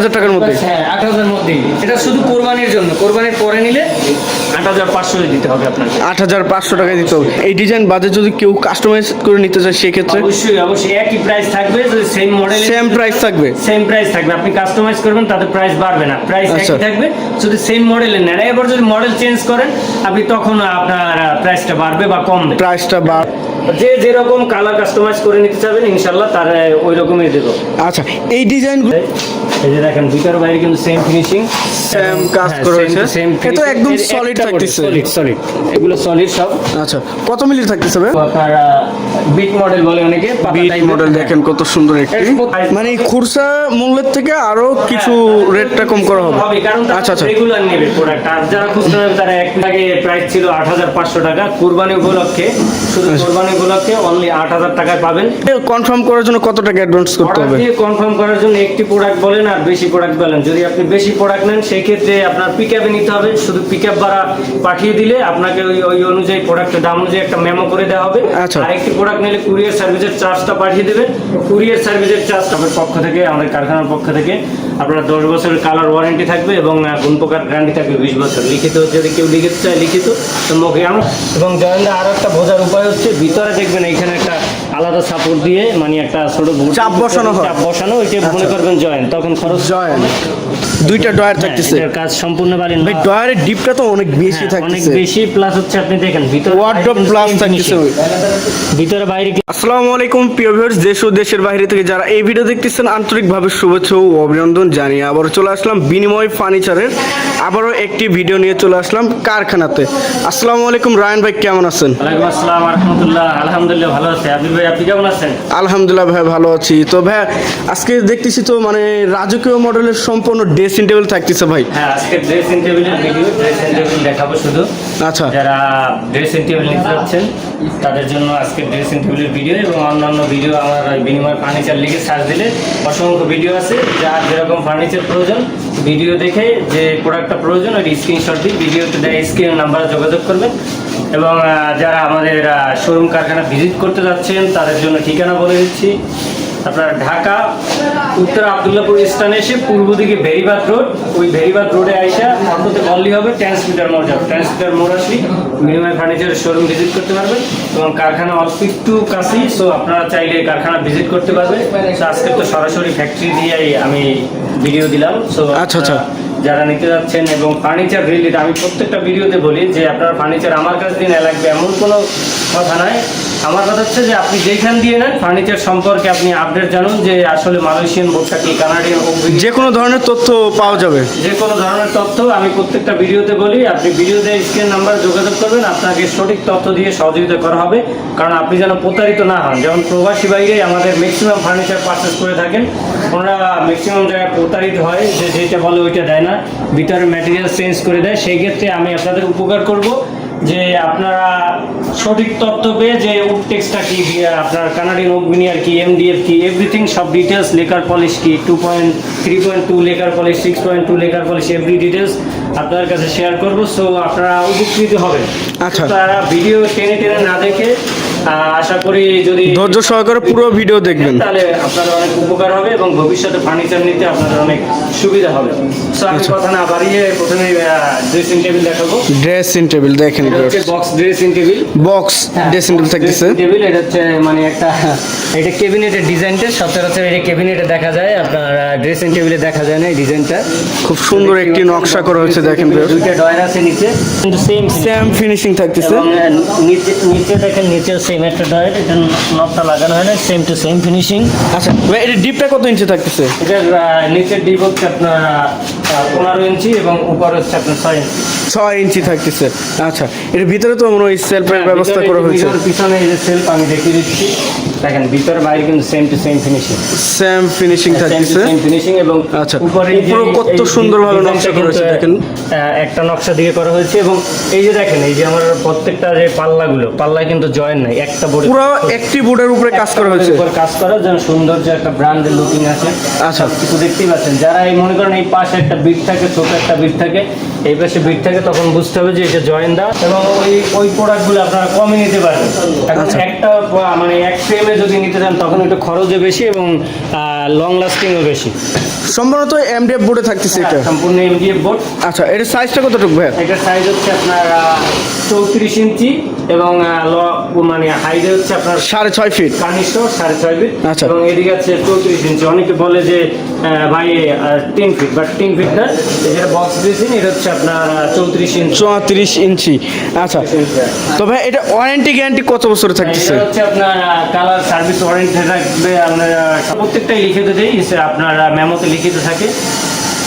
হাজার টাকার মধ্যে। হ্যাঁ আট হাজার মধ্যেই এটা শুধু কোরবানির জন্য। কোরবানির পরে নিলে আট হাজার পাঁচশো দিতে হবে আপনাকে। আট হাজার পাঁচশো টাকায় দিতে হবে। এই ডিজাইন বাদে যদি কেউ কাস্টমাইজ করে নিতে চায় সেক্ষেত্রে অবশ্যই অবশ্যই। একই প্রাইস থাকবে সেম মডেল সেম প্রাইস থাকবে। সেম প্রাইস থাকবে। আপনি কাস্টমাইজ করবেন তাতে প্রাইস বাড়বে না। প্রাইস আচ্ছা। একই থাকবে যদি সেম মডেলের নেন। এবার যদি মডেল চেঞ্জ করেন আপনি তখন আপনার প্রাইসটা বাড়বে বা কমবে। প্রাইসটা বা যে যেরকম কালার কাস্টমাইজ করে নিতে চাবেন ইনশাল্লাহ তার ওই রকমই দেবো। আচ্ছা এই ডিজাইনগুলো এই যে দেখেন ভিতর বাইরে কিন্তু সেম ফিনিশিং Same কাজ করা হয়েছে। এ তো একদম solid থাকতেছে। সলিড সলিড এগুলো সলিড সব। আচ্ছা কত মিলি থাকতেছে আপনার বিট মডেল বলে অনেকে বিট মডেল দেখেন কত সুন্দর একটি। মানে খুরসা মূল্যের থেকে আরও কিছু রেটটা কম করা হবে। আচ্ছা আচ্ছা। রেগুলার নেবে প্রোডাক্ট আর যারা খুচরা নেবে তারা এক আগে প্রাইস ছিল আট হাজার পাঁচশো টাকা। কুরবানি উপলক্ষে শুধু আচ্ছা। কোরবানি উপলক্ষে অনলি আট হাজার টাকায় পাবেন। কনফার্ম করার জন্য কত টাকা অ্যাডভান্স করতে হবে? কনফার্ম করার জন্য একটি প্রোডাক্ট বলেন আর বেশি প্রোডাক্ট বলেন। যদি আপনি বেশি প্রোডাক্ট নেন সেই ক্ষেত্রে আপনার পিক আপে নিতে হবে। শুধু পিক আপ ভাড়া পাঠিয়ে দিলে আপনাকে ওই ওই অনুযায়ী প্রোডাক্টের দাম অনুযায়ী একটা মেমো করে দেওয়া হবে। আচ্ছা। আর একটি প্রোডাক্ট নিলে কুরিয়ার সার্ভিসের চার্জটা পাঠিয়ে দেবেন। কুরিয়ার সার্ভিসের চার্জ আমাদের পক্ষ থেকে আমাদের কারখানার পক্ষ থেকে আপনার দশ বছরের কালার ওয়ারেন্টি থাকবে এবং কোন প্রকার গ্যারান্টি থাকবে বিশ বছর। লিখিত যদি কেউ লিখিত চায় লিখিত তো মুখে আনো এবং জয়েন্টে আরও একটা বোঝার উপায় হচ্ছে ভিতরে দেখবেন এইখানে একটা আলাদা সাপোর্ট দিয়ে মানে একটা ছোট চাপ বসানো হয়। চাপ বসানো ওইটা মনে করবেন জয়েন্ট তখন খরচ জয়েন দুইটা ডয়ার থাকতেছে। এটার কাজ সম্পূর্ণ পারেন ভাই ডয়ারের ডিপটা তো অনেক বেশি অনেক বেশি প্লাস হচ্ছে আপনি দেখেন ভিতরে ওয়ার্ডরোব প্লাস থাকতেছে। ভিতরে বাইরে আসসালামু আলাইকুম প্রিয় ভিউয়ার্স দেশ ও দেশের বাইরে থেকে যারা এই ভিডিও দেখতেছেন আন্তরিকভাবে শুভেচ্ছা ও অভিনন্দন জানিয়ে আবারও চলে আসলাম বিনিময় ফার্নিচারের। আবারও একটি ভিডিও নিয়ে চলে আসলাম কারখানাতে। আসসালামু আলাইকুম রায়ন ভাই কেমন আছেন? ওয়ালাইকুম আসসালাম রহমতুল্লাহ আলহামদুলিল্লাহ ভালো আছে। আপনি ভাই আপনি কেমন আছেন? আলহামদুলিল্লাহ ভাই ভালো আছি। তো ভাই আজকে দেখতেছি তো মানে রাজকীয় মডেলের সম্পূর্ণ ড্রেসিং টেবিল থাকতেছে ভাই। হ্যাঁ আজকে ড্রেসিং টেবিলের ভিডিও ড্রেসিং টেবিল দেখাবো শুধু। আচ্ছা। যারা ড্রেসিং টেবিল নিতে যাচ্ছেন তাদের জন্য আজকে ড্রেসিং টেবিলের ভিডিও এবং অন্যান্য ভিডিও আমার বিনিময় ফার্নিচার লিখে সার্চ দিলে অসংখ্য ভিডিও আছে। যার যেরকম ফার্নিচার প্রয়োজন ভিডিও দেখে যে প্রোডাক্টটা প্রয়োজন ওই স্ক্রিনশট দিয়ে ভিডিওতে দেয় স্ক্রিনের নাম্বারে যোগাযোগ করবেন। এবং যারা আমাদের শোরুম কারখানা ভিজিট করতে যাচ্ছেন তাদের জন্য ঠিকানা বলে দিচ্ছি। আপনার ঢাকা উত্তর আবদুল্লাপুর স্থানে এসে পূর্ব দিকে ভেরিবাদ রোড ওই ভেরিবাদ রোডে আইসা অটোতে বললি হবে ট্রান্সমিটার মোড় যাবে। ট্রান্সমিটার মোড় আসলে মিনিমাম ফার্নিচারের শোরুম ভিজিট করতে পারবেন এবং কারখানা অল্প একটু কাছেই সো আপনারা চাইলে কারখানা ভিজিট করতে পারবেন। আজকে তো সরাসরি ফ্যাক্টরি দিয়েই আমি ভিডিও দিলাম সো আচ্ছা, আচ্ছা। যারা নিতে যাচ্ছেন এবং ফার্নিচার রিলেটেড আমি প্রত্যেকটা ভিডিওতে বলি যে আপনার ফার্নিচার আমার কাছে দিন লাগবে, এমন কোনো কথা নয় আমার কথা হচ্ছে যে আপনি যেখান দিয়ে নেন ফার্নিচার সম্পর্কে আপনি আপডেট জানুন যে আসলে মালয়েশিয়ান বোর্ডটা কি কানাডিয়ান যে কোনো ধরনের তথ্য পাওয়া যাবে। যে কোনো ধরনের তথ্য আমি প্রত্যেকটা ভিডিওতে বলি আপনি ভিডিওতে স্ক্রিন নাম্বার যোগাযোগ করবেন আপনাকে সঠিক তথ্য দিয়ে সহযোগিতা করা হবে কারণ আপনি যেন প্রতারিত না হন। যেমন প্রবাসী বাইরে আমাদের ম্যাক্সিমাম ফার্নিচার পারচেস করে থাকেন ওনারা ম্যাক্সিমাম জায়গায় প্রতারিত হয় যে যেটা বলে ওইটা দেয় না ভিতরে ম্যাটেরিয়াল চেঞ্জ করে দেয় সেই ক্ষেত্রে আমি আপনাদের উপকার করব। যে আপনারা সঠিক তথ্য পেয়ে যে উডটেক্সটা কি আপনার কানাডিয়ান আর কি এমডিএফ কি এভরিথিং সব ডিটেলস লেকার পলিশ কি two point three point two lacquer polish six point two lacquer polish every details আপনাদের কাছে শেয়ার করব সো আপনারা উপকৃত হবেন। আচ্ছা। তারা ভিডিও টেনে টেনে না দেখে আশা করি যদি ধৈর্য সহকারে পুরো ভিডিও দেখবেন। তাহলে আপনাদের অনেক উপকার হবে এবং ভবিষ্যতে ফার্নিচার নিতে আপনাদের অনেক সুবিধা হবে। সো আমি আচ্ছা। কথা না বাড়িয়ে প্রথমে ড্রেসিং টেবিল দেখাবো। ড্রেসিং টেবিল দেখেন box dressing table box dressing table থাকতেছে। টেবিল এটা হচ্ছে মানে একটা এটা কেবিনেটের ডিজাইনটা সচরাচর এটা কেবিনেটে দেখা যায় আপনার ড্রেসিং টেবিলে দেখা যায় না এই ডিজাইনটা খুব সুন্দর একটি নকশা করা হয়েছে দেখেন। দুইটা ডয়ার আছে নিচে। কিন্তু সেম সেম ফিনিশিং থাকতেছে। এবং নিচে নিচে দেখেন নিচে সেম একটা ডয়ার এটা নবটা লাগানো হয় না সেম টু সেম ফিনিশিং আচ্ছা ভাই এটা ডিপটা কত ইঞ্চি থাকতেছে? এটা নিচের ডিপ হচ্ছে আপনার পনেরো ইঞ্চি এবং উপর হচ্ছে আপনার ছয় ইঞ্চি। ছয় ইঞ্চি থাকতেছে। আচ্ছা এর ভিতরে তো মনে হয় সেলফের ব্যবস্থা করা হয়েছে। পিছনে এই যে সেলফ আমি দেখিয়ে দিচ্ছি। দেখেন ভিতরে বাইরে কিন্তু same to same finishing same finishing থাকতেছে। সেম ফিনিশিং এবং আচ্ছা, উপরে কত সুন্দরভাবে নকশা করা হয়েছে, দেখেন। একটা নকশা দিয়ে করা হয়েছে এবং এই যে দেখেন এই যে আমার প্রত্যেকটা যে পাল্লাগুলো পাল্লায় কিন্তু জয়েন নাই একটা বোর্ডে পুরো একটি বোর্ডের উপরে কাজ করা হয়েছে। উপর কাজ করা যেন সুন্দর যে একটা ব্র্যান্ডের লুকিং আছে। আচ্ছা। কিছু দেখতেই পাচ্ছেন। যারা এই মনে করেন এই পাশে একটা বিট থাকে ছোট একটা বিট থাকে। এই পাশে বিট থাকে তখন বুঝতে হবে যে এটা জয়েন দা এবং ওই ওই প্রোডাক্টগুলো আপনারা কমই নিতে পারেন এখন আচ্ছা। একটা মানে এক ফ্রেমে যদি নিতে চান তখন একটু খরচও বেশি এবং লং লাস্টিংও বেশি। সম্ভবত এমডিএফ বোর্ডে থাকতেছে এটা। সম্পূর্ণ এমডিএফ বোর্ড আচ্ছা এটার সাইজটা কতটুকু ভাই এটার সাইজ হচ্ছে আপনার চৌত্রিশ ইঞ্চি এবং ল- মানে হাইটে হচ্ছে আপনার সাড়ে ছয় ফিট কানিষ্ঠ সাড়ে ছয় ফিট আচ্ছা। এবং এদিকে আছে চৌত্রিশ ইঞ্চি। অনেকে বলে যে ভাই তিন ফিট বাট তিন ফিট না। যেটা বক্স দিয়েছেন এটা হচ্ছে আপনার চৌত্রিশ ইঞ্চি। চৌত্রিশ ইঞ্চি। আচ্ছা। তো ভাই এটা ওয়ারেন্টি গ্যারান্টি কত বছর থাকতেছে? এটা হচ্ছে আপনার কালার সার্ভিস ওয়ারেন্টি থাকবে আপনার প্রত্যেকটাই লিখিত দেই সে আপনার মেমোতে লিখিত থাকে।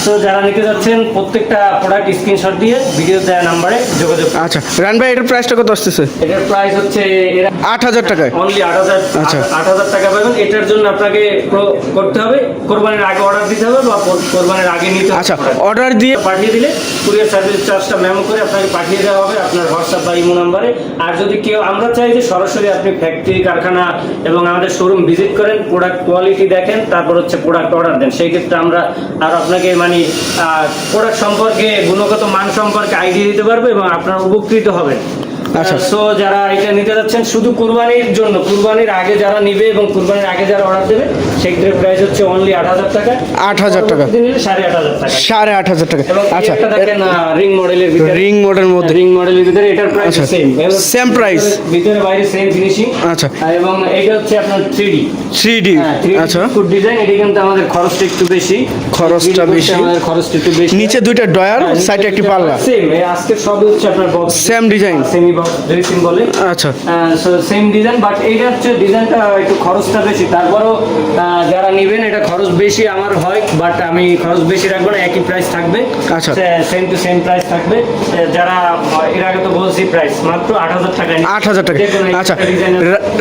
তো যারা নিতে যাচ্ছেন প্রত্যেকটা প্রোডাক্ট স্ক্রিনশট দিয়ে ভিডিও দেওয়া নাম্বারে যোগাযোগ। আচ্ছা রান ভাই এটার প্রাইসটা কত আসতেছে? এটার প্রাইস হচ্ছে আট হাজার টাকায়। অনলি আট হাজার আচ্ছা। আট হাজার টাকা পাবেন। এটার জন্য আপনাকে করতে হবে। কোরবানির আগে অর্ডার দিতে হবে বা কোরবানির আগে নিতে হবে আচ্ছা অর্ডার দিয়ে পাঠিয়ে দিলে কুরিয়ার সার্ভিস চার্জটা মেমো করে আপনাকে পাঠিয়ে দেওয়া হবে আপনার হোয়াটসঅ্যাপ বা ইমো নাম্বারে আর যদি কেউ আমরা চাই যে সরাসরি আপনি ফ্যাক্টরি কারখানা এবং আমাদের শোরুম ভিজিট করেন প্রোডাক্ট কোয়ালিটি দেখেন তারপর হচ্ছে প্রোডাক্ট অর্ডার দেন। সেই ক্ষেত্রে আমরা আর আপনাকে মানে প্রোডাক্ট সম্পর্কে গুণগত মান সম্পর্কে আইডিয়া দিতে পারবে এবং আপনারা উপকৃত হবেন। সো যারা এটা নিতে যাচ্ছেন শুধু কুরবানির জন্য কুরবানির আগে যারা নিবে এবং কুরবানির আগে যারা অর্ডার দেবে সেক্ষেত্রে প্রাইস হচ্ছে অনলি আট হাজার টাকা। 8,000 টাকা। সাড়ে আট হাজার টাকা। সাড়ে আট হাজার টাকা। আচ্ছা আচ্ছা দেখেন রিং মডেলের ভিতরে। রিং মোডের মধ্যে। রিং মডেলের ভিতরে এটার প্রাইস আচ্ছা। Same Same price? ভিতরে বাইরে সেম ফিনিশিং আচ্ছা। এবং এটা হচ্ছে আপনার 3D থ্রি ডি আচ্ছা। ফুড ডিজাইন এটা কিন্তু আমাদের খরচটা একটু বেশি। খরচটা বেশি। আমাদের খরচটা একটু বেশি। নিচে দুইটা ডয়ার সাইডে একটি পাল্লা। সেম আজকে সব হচ্ছে আপনার box same design semi dressing বলে আচ্ছা। সেম ডিজাইন বাট এইটা হচ্ছে ডিজাইনটা একটু খরচটা বেশি। তারপরও যারা নেবেন এটা খরচ বেশি আমার হয় বাট আমি খরচ বেশি রাখব না একই প্রাইস থাকবে। আচ্ছা। সেম টু সেম প্রাইস থাকবে। যারা এর আগে তো বলছি প্রাইস মাত্র আট হাজার টাকা আট হাজার টাকা। আচ্ছা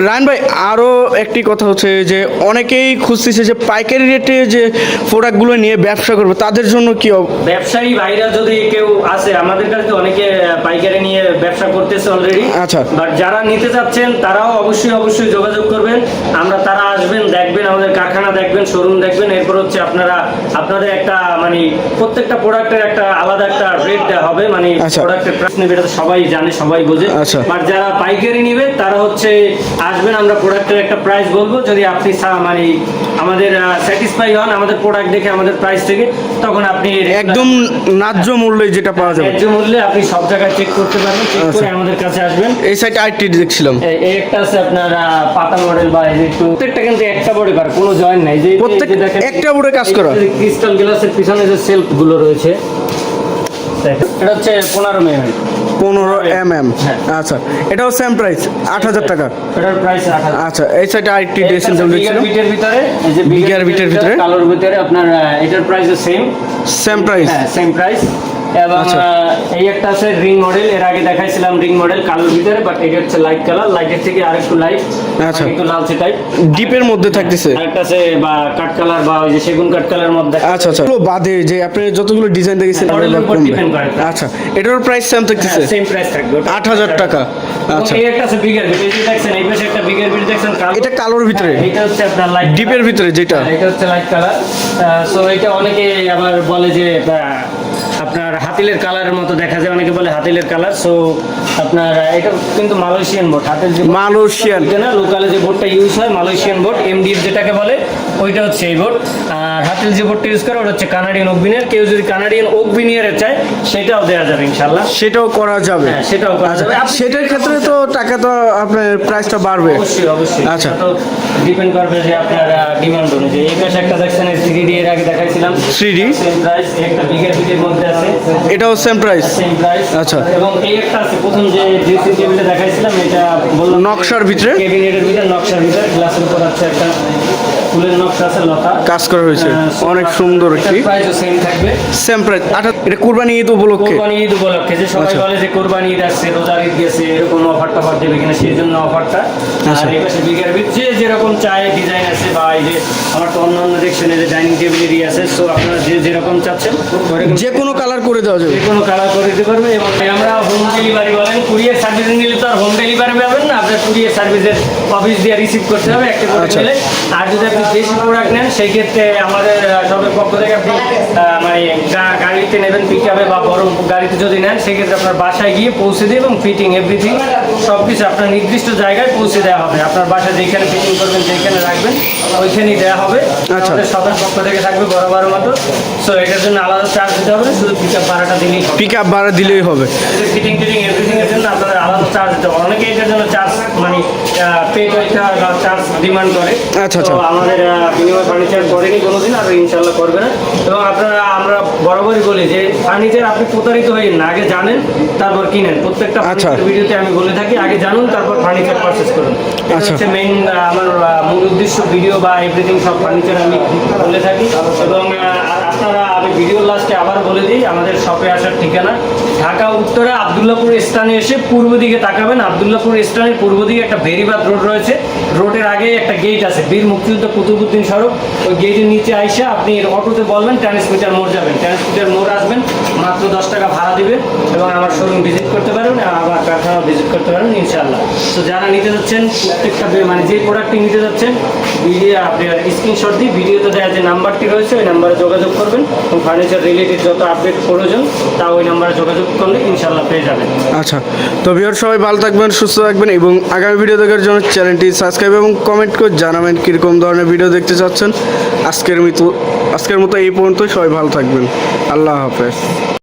রায়ন ভাই আরও একটি কথা হচ্ছে যে অনেকেই খুঁজতেছে যে পাইকারি রেটে যে প্রোডাক্টগুলো নিয়ে ব্যবসা করবে তাদের জন্য কি ব্যবসায়ী ভাইরা যদি কেউ আছে আমাদের কাছে তো অনেকে পাইকারি নিয়ে ব্যবসা করতেছে অলরেডি আচ্ছা। বাট যারা নিতে যাচ্ছেন তারাও অবশ্যই অবশ্যই যোগাযোগ করবেন আমরা তারা আসবেন দেখবেন আমাদের কারখানা দেখবেন শোরুম দেখবেন এরপর হচ্ছে আপনারা আপনাদের একটা মানে প্রত্যেকটা প্রোডাক্টের একটা আলাদা একটা রেট দেওয়া হবে মানে আচ্ছা। প্রোডাক্টের প্রাইস নেবে এটা সবাই জানে সবাই বোঝে আচ্ছা। বাট যারা পাইকারি নিবে তারা হচ্ছে আসবেন আমরা প্রোডাক্টের একটা প্রাইস বলব যদি আপনি মানে আমাদের স্যাটিসফাই হন আমাদের প্রোডাক্ট দেখে আমাদের প্রাইস থেকে তখন আপনি একদম ন্যায্য মূল্যে যেটা পাওয়া যাবে ন্যায্য মূল্যে আপনি সব জায়গায় চেক করতে পারবেন চেক আচ্ছা। করে আমাদের কাছে আসবেন। এই সাইডে আইটি দেখছিলাম। এই- একটা আছে আপনার পাতা মডেল বা একটু প্রত্যেকটা কিন্তু একটা বডি করা কোনো জয়েন্ট নাই। যে প্রত্যেক- একটা এ কাজ করা? ক্রিস্টাল গ্লাসের পিছনে যে সেলফগুলো রয়েছে এটা হচ্ছে পনেরো মেগান পনেরো এম এম হ্যাঁ। আচ্ছা এটাও সেম প্রাইস আট হাজার টাকা। এটার প্রাইস আচ্ছা এই সাইডে আইটি ড্রেসিং টেবিল দেখছিলাম। বিটের ভিতরে এই যে bit এর ভিতরে? কালোর ভিতরে আপনার এটার প্রাইস সেম সেম প্রাইস হ্যাঁ সেম প্রাইস এবং আচ্ছা। এই একটা আছে রিং মডেল এর আগে দেখাইছিলাম রিং মডেল কালোর ভিতরে বাট এটা হচ্ছে লাইট কালার লাইটের থেকে আরেকটু লাইট আচ্ছা। একটু লালচে টাইপ ডিপের মধ্যে থাকতেছে। আরেকটা আছে বা কাঠ কালার বা ওই যে সেগুন কাঠ কালার মধ্যে। আচ্ছা আচ্ছা। বাদে যে আপনি যতগুলো ডিজাইন দেখেছেন হ্যাঁ, উপর depend করে। আচ্ছা এটার প্রাইস সেম থাকতেছে? সেম প্রাইস থাকবে। ওটা। আট হাজার টাকা। আচ্ছা। এই একটা আছে বিগার বিট এই দেখছেন এই পাশে একটা বিগার বিট দেখছেন কালো। এটা কালোর ভিতরে। হ্যাঁ, এটা হচ্ছে আপনার লাইট ডিপের ভিতরে যেটা। এটা হচ্ছে লাইট কালার সো এটা অনেকে আবার বলে যে আপনার হাতিলের কালারের মতো দেখা যায় অনেকে বলে হাতিলের কালার সো আপনার এটা কিন্তু মালয়েশিয়ান বোর্ড হাতের যে মালয়েশিয়ান না লোকালে যে বোর্ডটা ইউজ হয় মালয়েশিয়ান বোর্ড এমডিএফ যেটাকে বলে ওইটা হচ্ছে এই বোর্ড আর হাতিল যে বোর্ডটা ইউজ করে ওটা হচ্ছে কানাডিয়ান ওকবিনিয়ার কেউ যদি কানাডিয়ান ওকবিনিয়ারের চায় সেটাও দেওয়া যাবে ইনশাল্লাহ সেটাও করা যাবে। হ্যাঁ সেটাও করা যাবে। আপনি- সেটার ক্ষেত্রে তো টাকা তো আপনার প্রাইসটা বাড়বে। অবশ্যই অবশ্যই। আচ্ছা। তো ডিপেন্ড করবে যে আপনার ডিমান্ড অনুযায়ী। এই পাশে একটা দেখছেন থ্রি ডি এর আগে দেখাইছিলাম। 3D? সেম প্রাইস একটা বিগের বিগের মধ্যে আছে এটাও সেম প্রাইস সেম প্রাইস আচ্ছা। এবং এই একটা আছে প্রথম যে ড্রেসিং টেবিলটা দেখাইছিলাম এটা বললাম নকশার ভিতরে? ক্যাবিনেটের ভিতরে নকশার ভিতরে গ্লাসের উপর আছে একটা ফুলের নকশা আছে লতা। কাজ করা হয়েছে। অনেক সুন্দর একটি প্রাইসও সেম থাকবে। সেম প্রাইস আচ্ছা এটা কুরবানি ঈদ উপলক্ষে? কোরবানি ঈদ উপলক্ষে। যে সবাই আচ্ছা। বলে যে কোরবানি ঈদ আসছে রোজার ঈদ গেছে এরকম অফার টফার দেবে কিনা সেই জন্য অফারটা আচ্ছা। আর এই পাশে ভিত যে যেরকম চায় ডিজাইন আছে বা এই যে আমার তো অন্য অন্য এই যে ডাইনিং টেবিলেরই আছে সো আপনারা যে যেরকম চাচ্ছেন যে কোনো কালার করে দেওয়া যাবে। যে কোনো কালার করে দিতে পারবে এবং আমরা হোম ডেলিভারি বলেন কুরিয়ার সার্ভিস নিলে তো আর হোম ডেলিভারি পাবেন না আপনার কুরিয়ার সার্ভিসের অফিস দিয়ে রিসিভ করতে হবে একটা প্রোডাক্ট আচ্ছা। আর যদি প্রোডাক্ট নেন আমাদের পক্ষ থেকে আপনি মানে গাড়িতে নেবেন পিক বা বড় গাড়িতে যদি নেন, সেক্ষেত্রে আপনার বাসায় গিয়ে পৌঁছে দিয়ে এবং ফিটিং এভরিথিং সব কিছু আপনার নির্দিষ্ট জায়গায় পৌঁছে দেওয়া হবে। আপনার বাসা যেখানে ফিটিং করবেন যেখানে রাখবেন ওইখানেই দেওয়া হবে। আচ্ছা। আমাদের সবার পক্ষ থেকে থাকবে বরাবরের মতো। সো এটার জন্য আলাদা চার্জ দিতে হবে শুধু পিক আপ ভাড়াটা দিলেই হবে। পিক আপ ভাড়া দিলেই হবে। ফিটিং টিটিং এভরিথিং এর জন্য আপনাদের আলাদা চার্জ দিতে হবে। অনেকে এটার জন্য চার্জ মানে পে করতে হয় বা চার্জ ডিমান্ড করে। আচ্ছা, আচ্ছা। আমাদের বিনিময় ফার্নিচার করেনি কোনোদিন আর ইনশাল্লাহ করবে না। এবং আপনারা আমরা বরাবরই বলি যে ফার্নিচার আপনি প্রতারিত হয়ে না। আগে জানেন তারপর কিনেন। প্রত্যেকটা আচ্ছা। ভিডিওতে আমি বলে থাকি আগে জানুন তারপর ফার্নিচার পারচেস করুন। আচ্ছা। হচ্ছে মেইন আমার মূল উদ্দেশ্য ভিডিও বা এভরিথিং সব ফার্নিচার আমি বলে থাকি। এবং আপনারা আমি ভিডিও লাস্টে আবার বলে দিই আমাদের শপে আসার ঠিকানা ঢাকা উত্তরে আবদুল্লাপুর স্থানে এসে পূর্ব দিকে তাকাবেন। আবদুল্লাপুর স্থানের পূর্ব দিকে একটা বেরিবাদ রোড রয়েছে। রোডের আগে একটা গেট আছে বীর মুক্তিযুদ্ধ কুতুবুদ্দিন সড়ক। ওই গেটের নিচে আইসা আপনি অটোতে বলবেন ট্রান্সমিটার মোড় যাবেন। ট্রান্সমিটার মোড় আসবেন মাত্র দশ টাকা ভাড়া দিবেন এবং আমার শোরুম ভিজিট করতে পারবেন আমার কারখানা ভিজিট করতে পারবেন ইনশাল্লাহ তো যারা নিতে যাচ্ছেন, প্রত্যেকটা মানে যে প্রোডাক্টটি নিতে যাচ্ছেন ভিডিও আপনার স্ক্রিনশট দিয়ে ভিডিওতে দেওয়া যে নাম্বারটি রয়েছে, ওই নাম্বারে যোগাযোগ করবেন এবং ফার্নিচার রিলেটেড যত আপডেট প্রয়োজন, তা ওই নাম্বারে যোগাযোগ করলে ইনশাল্লাহ পেয়ে যাবেন। আচ্ছা তো ভিউয়ার সবাই ভালো থাকবেন, সুস্থ থাকবেন এবং আগামী ভিডিও দেখার জন্য চ্যানেলটি সাবস্ক্রাইব এবং কমেন্ট করে জানাবেন কীরকম ধরনের ভিডিও দেখতে চাচ্ছেন। আজকের মতো আজকের মতো এই পর্যন্তই, সবাই ভালো থাকবেন। আল্লাহ হাফেজ।